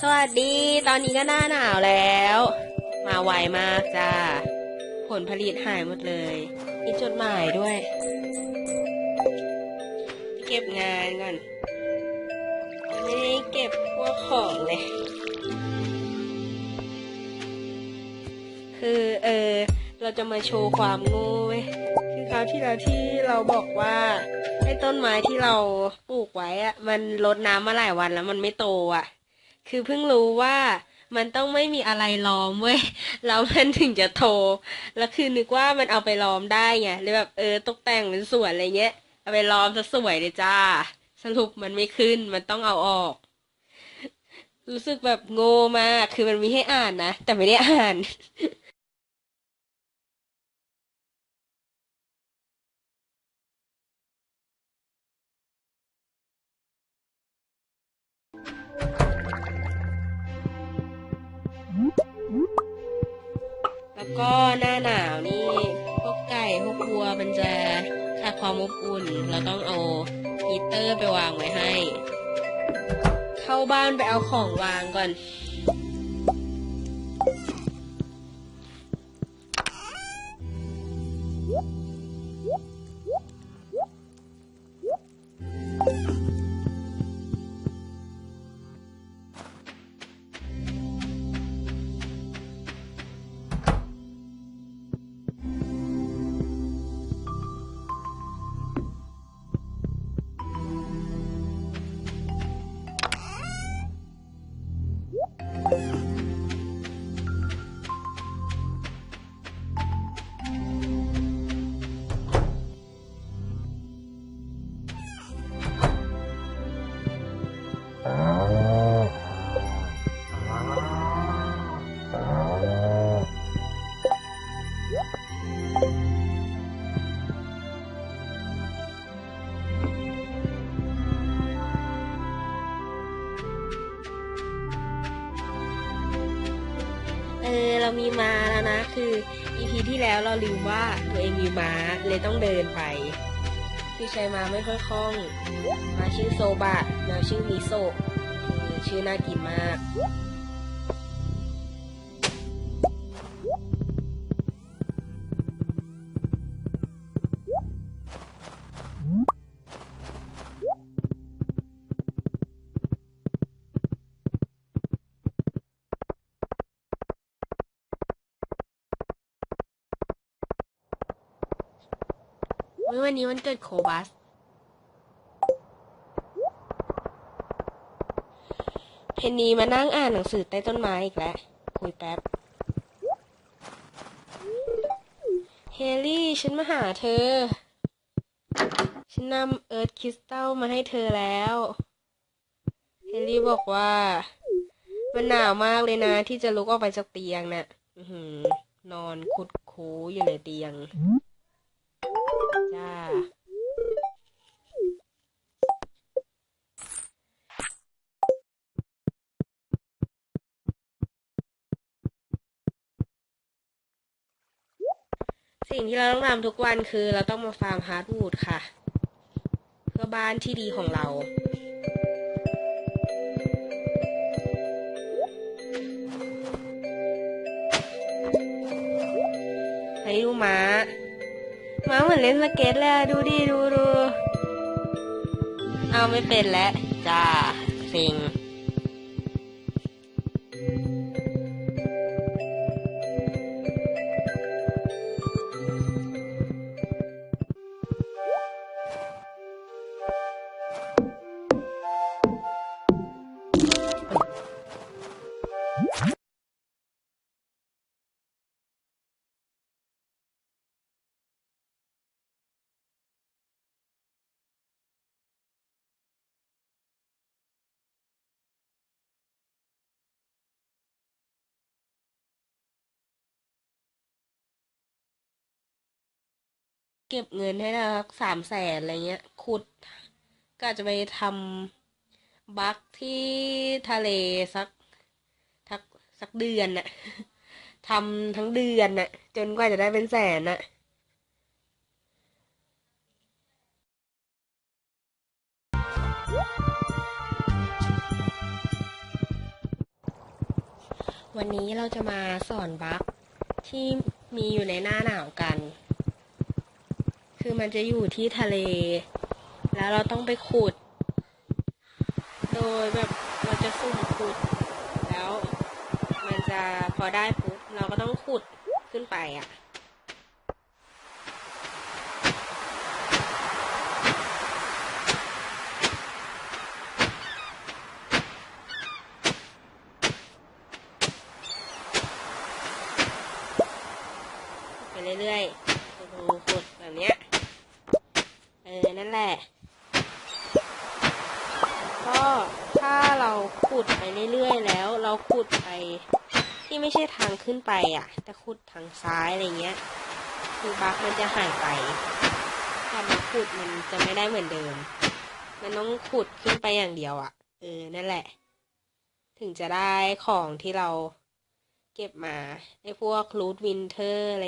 สวัสดีตอนนี้ก็หน้าหนาวแล้ว มาไวมากจ้า ผลผลิตหายหมดเลยมีจดหมายด้วยเก็บงานก่อนไม่ได้เก็บพวกของเลย คือเออเราจะมาโชว์ความง่เว้ยคือคราวที่แล้วที่เราบอกว่าไอ้ต้นไม้ที่เราปลูกไว้อะมันรดน้ำมาหลายวันแล้วมันไม่โตอะ คือเพิ่งรู้ว่ามันต้องไม่มีอะไรล้อมเว้ยแล้วมันถึงจะโทร แล้วคือนึกว่ามันเอาไปล้อมได้ไงเลยแบบเออตกแต่งเป็นสวนอะไรเงี้ย เอาไปล้อมซะสวยเลยจ้า สรุปมันไม่ขึ้น มันต้องเอาออก รู้สึกแบบโง่มาก คือมันมีให้อ่านนะ แต่ไม่ได้อ่าน ก็หน้าหนาวนี่พวกไก่พวกวัวมันจะขาดความอบอุ่น เราต้องเอาฮีเตอร์ไปวางไว้ให้ เข้าบ้านไปเอาของวางก่อน มีม้าแล้วนะ คืออีพีที่แล้วเราลืมว่าตัวเองมีม้าเลยต้องเดินไปพี่ชายม้าไม่ค่อยคล่องม้าชื่อโซบะแมวชื่อมิโซะเออชื่อน่ากินมาก วันนี้วันเกิดโคบัส เพนนีมานั่งอ่านหนังสือใต้ต้นไม้อีกแล้ว คุยแป๊บ เฮลี่ฉันมาหาเธอ ฉันนำเอิร์ธคริสตัลมาให้เธอแล้ว เฮลี่บอกว่า มันหนาวมากเลยนะที่จะลุกออกไปจากเตียงน่ะนอนคุดคูอยู่ในเตียง ที่เราต้องทำทุกวันคือเราต้องมาฟาร์มฮาร์ดวูดค่ะ เพื่อบ้านที่ดีของเราไปดูม้าม้าเหมือนเล่นสเก็ตเลยดูดิดูดูเอาไม่เป็นแล้วจ้าเซ็ง เก็บเงินให้ได้สักสามแสนอะไรเงี้ย ขุด ก็อาจจะไปทำบัคที่ทะเลสักสักสักเดือนน่ะทำทั้งเดือนน่ะ จนกว่าจะได้เป็นแสนน่ะวันนี้เราจะมาสอนบัคที่มีอยู่ในหน้าหนาวกัน คือมันจะอยู่ที่ทะเล แล้วเราต้องไปขุด โดยแบบเราจะสุ่มขุด แล้ว มันจะพอได้ปุ๊บเราก็ต้องขุดขึ้นไปอะปเรื่อยๆขุดขุดแบบเนี้ย เออ นั่นแหละ ก็ถ้าเราขุดไปเรื่อยๆแล้ว เราขุดไป ที่ไม่ใช่ทางขึ้น ไปอะตะขุดทางซ้ายอะไรเงี้ย คือบักมันจะหายไปถ้ามาขุดมันจะไม่ได้เหมือนเดิม มันต้องขุดขึ้นไปอย่างเดียวอะ เออ นั่นแหละ ถึงจะได้ของที่เราเก็บมาไอ้พวกรูทวินเทอร์อะไร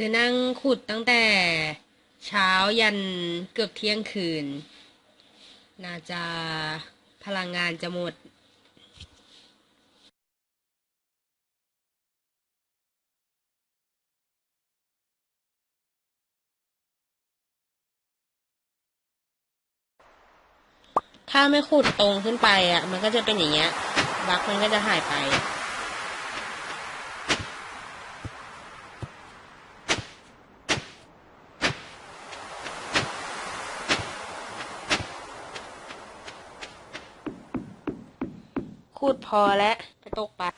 คือนั่งขุดตั้งแต่เช้ายันเกือบเที่ยงคืน น่าจะพลังงานจะหมดถ้าไม่ขุดตรงขึ้นไปอะ มันก็จะเป็นอย่างเงี้ย บักมันก็จะหายไป พูดพอแล้วไปตกปลา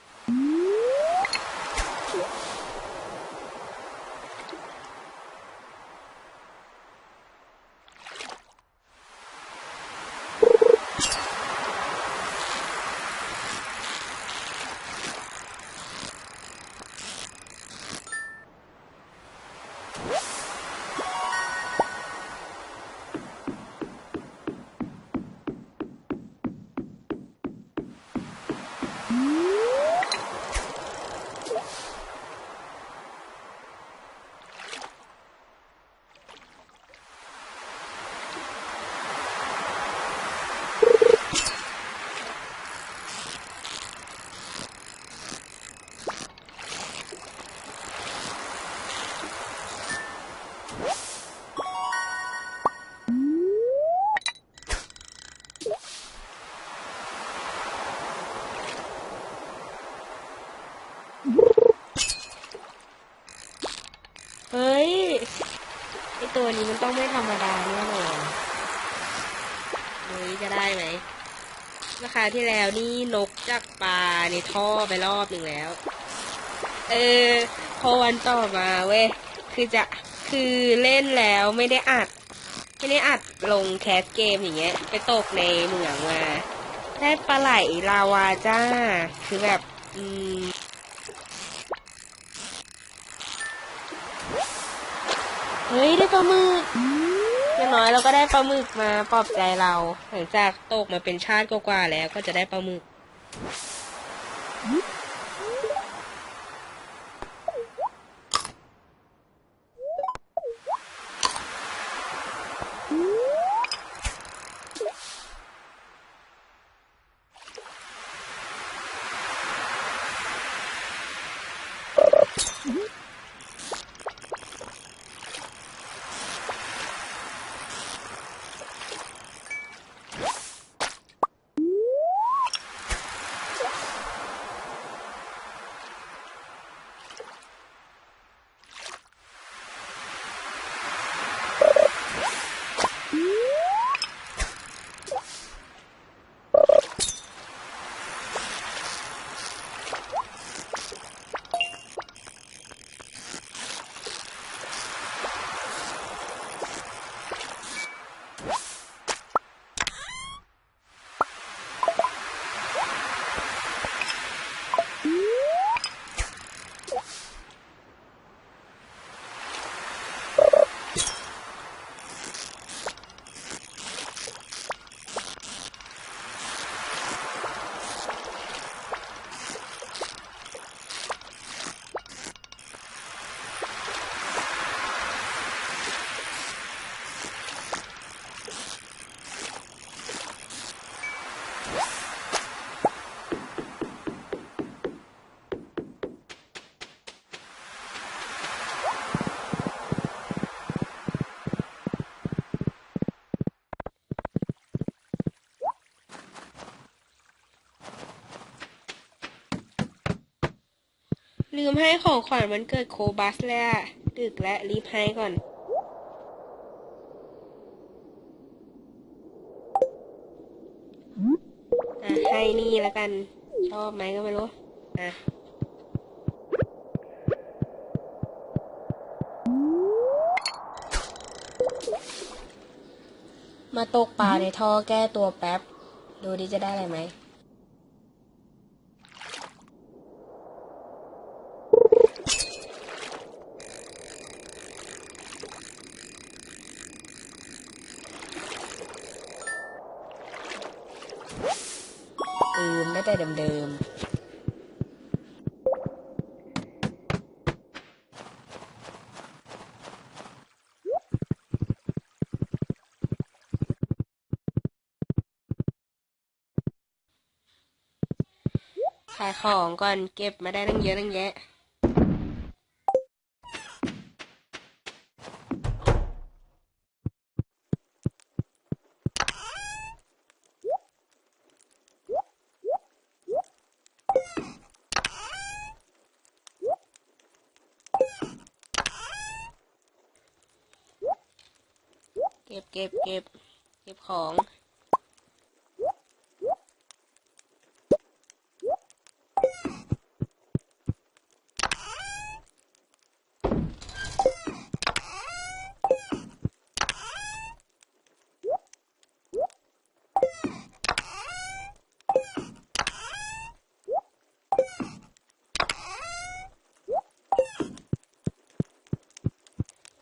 ตัวนี้มันต้องไม่ธรรมดาแน่นอนดูนี่จะได้ไหมราคาที่แล้วนี่นกจากปลาในท่อไปรอบหนึ่งแล้ว เออ พอวันต่อมาเว้ย คือจะ คือเล่นแล้วไม่ได้อัด ไม่ได้อัดลงแคสเกมอย่างเงี้ย ไปตกในเหมืองมา ได้ปลาไหลลาวาจ้า คือแบบ อืม เฮ้ยได้ปลาหมึกอย่างน้อยเราก็ได้ปลาหมึกมาปลอบใจเรา หลังจากตกมาเป็นชาติกว่าๆแล้วก็จะได้ปลาหมึก ลืมให้ของขวัญวันเกิดโคบัสเลยอะดึกและรีบให้ก่อน อะ ให้นี่แล้วกัน ชอบไหมก็ไม่รู้ อะมาตกปลาในท่อแก้ตัวแป๊บ ดูดิจะได้อะไรไหม ขายของก่อนเก็บมาได้ตั้งเยอะตั้งแยะ เก็บเก็บเก็บเก็บของ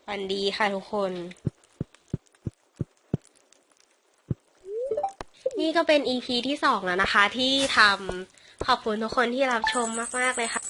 ฝันดีค่ะทุกคน นี่ก็เป็น EP ที่สองแล้วนะคะ ที่ทำขอบคุณทุกคนที่รับชมมาก ๆ เลยค่ะ